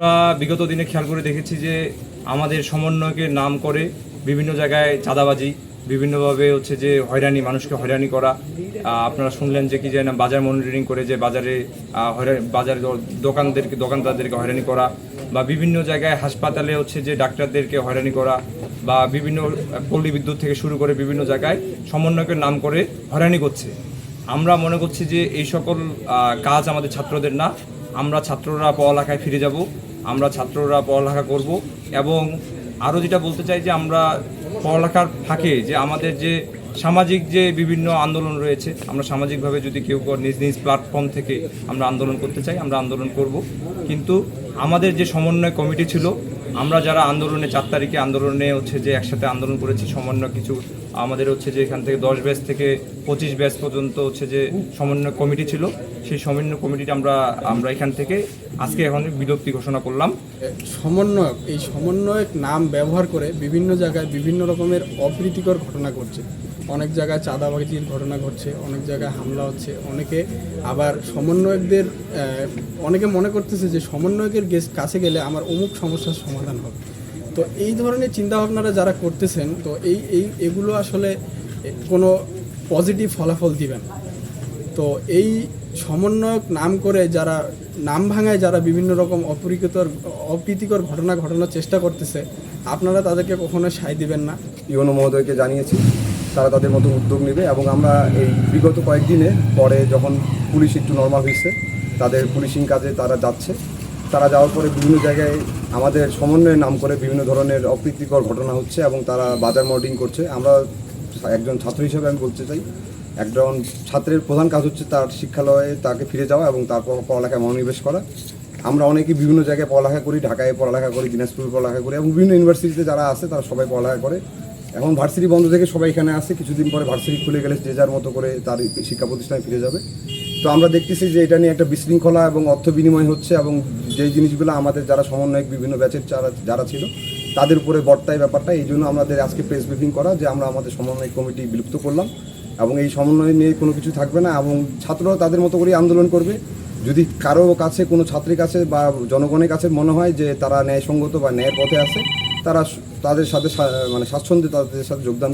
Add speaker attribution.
Speaker 1: আমরা বিগত দিনে খেয়াল করে দেখেছি যে আমাদের সমন্বয়কে নাম করে বিভিন্ন জায়গায় চাঁদাবাজি, বিভিন্নভাবে হচ্ছে যে হয়রানি, মানুষকে হয়রানি করা। আপনারা শুনলেন যে কি যে না বাজার মনিটরিং করে যে বাজারে বাজারে দোকানদেরকে, দোকানদারদেরকে হয়রানি করা বা বিভিন্ন জায়গায় হাসপাতালে হচ্ছে যে ডাক্তারদেরকে হয়রানি করা বা বিভিন্ন পল্লী বিদ্যুৎ থেকে শুরু করে বিভিন্ন জায়গায় সমন্বয়কের নাম করে হয়রানি করছে। আমরা মনে করছি যে এই সকল কাজ আমাদের ছাত্রদের না আমরা ছাত্ররা পড়ালেখায় ফিরে যাব, আমরা ছাত্ররা পড়ালেখা করব এবং আরও যেটা বলতে চাই যে আমরা পড়ালেখার ফাঁকে যে আমাদের যে সামাজিক যে বিভিন্ন আন্দোলন রয়েছে, আমরা সামাজিকভাবে যদি কেউ নিজ নিজ প্ল্যাটফর্ম থেকে আমরা আন্দোলন করতে চাই, আমরা আন্দোলন করব। কিন্তু আমাদের যে সমন্বয় কমিটি ছিল আমরা যারা আন্দোলনে, চার তারিখে আন্দোলনে হচ্ছে যে একসাথে আন্দোলন করেছি, সমন্বয় কিছু, আমাদের হচ্ছে যে এখান থেকে দশ ব্যাচ থেকে পঁচিশ ব্যাচ পর্যন্ত হচ্ছে যে সমন্বয় কমিটি ছিল। সেই সমন্বয় কমিটিটা আমরা আমরা এখান থেকে আজকে এখন বিলুপ্তি ঘোষণা করলাম।
Speaker 2: সমন্বয়ক, এই সমন্বয়ক নাম ব্যবহার করে বিভিন্ন জায়গায় বিভিন্ন রকমের অপ্রীতিকর ঘটনা ঘটছে। অনেক জায়গায় চাঁদাবাজির ঘটনা ঘটছে, অনেক জায়গায় হামলা হচ্ছে। অনেকে আবার সমন্বয়কদের অনেকে মনে করতেছে যে সমন্বয়কের কাছে গেলে আমার অমুক সমস্যার সমাধান হবে। তো এই ধরনের চিন্তাভাবনারা যারা করতেছেন, তো এই এই, এগুলো আসলে কোনো পজিটিভ ফলাফল দিবেন তো এই সমন্বয়ক নাম করে যারা নাম ভাঙায় যারা বিভিন্ন রকম অপ্রীতিকর অপ্রীতিকর ঘটনা ঘটানোর চেষ্টা করতেছে, আপনারা তাদেরকে কখনো সায় দিবেন না।
Speaker 3: ইউনো মহোদয়কে জানিয়েছি। তারা তাদের মতো উদ্যোগ নেবে এবং আমরা এই বিগত কয়েকদিনে পরে যখন পুলিশ একটু নর্মাল হয়েছে, তাদের পুলিশিং কাজে তারা যাচ্ছে। তারা যাওয়ার পরে বিভিন্ন জায়গায় আমাদের সমন্বয়ের নাম করে বিভিন্ন ধরনের অপ্রীতিকর ঘটনা হচ্ছে এবং তারা বাজার মডিং করছে। আমরা একজন ছাত্র হিসেবে আমি বলতে চাই, একজন ছাত্রের প্রধান কাজ হচ্ছে তার শিক্ষালয়ে তাকে ফিরে যাওয়া এবং তারপর পড়ালেখায় মনোনিবেশ করা। আমরা অনেকে বিভিন্ন জায়গায় পড়ালেখা করি, ঢাকায় পড়ালেখা করি, দিনাজপুরে পড়ালেখা করি এবং বিভিন্ন ইউনিভার্সিটিতে যারা আছে তারা সবাই পড়ালেখা করে। এখন ভার্সিটি বন্ধ থেকে সবাই এখানে আসে, কিছুদিন পরে ভার্সিটি খুলে গেলে যে যার মতো করে তার শিক্ষা প্রতিষ্ঠানে ফিরে যাবে। তো আমরা দেখতেছি যে এটা নিয়ে একটা বিশৃঙ্খলা এবং অর্থ বিনিময় হচ্ছে এবং যে জিনিসগুলো আমাদের যারা সমন্বয়ক, বিভিন্ন ব্যাচের যারা যারা ছিল, তাদের উপরে বর্তায় ব্যাপারটা। এই জন্য আমাদের আজকে প্রেস ব্রিফিং করা যে আমরা আমাদের সমন্বয় কমিটি বিলুপ্ত করলাম এবং এই সমন্বয় নিয়ে কোনো কিছু থাকবে না এবং ছাত্ররাও তাদের মতো করেই আন্দোলন করবে। যদি কারও কাছে কোনো ছাত্রীর কাছে বা জনগণের কাছে মনে হয় যে তারা ন্যায়সঙ্গত বা ন্যায়ের পথে আছে তারা তাদের সাথে মানে স্বাচ্ছন্দ্যে তাদের সাথে যোগদান।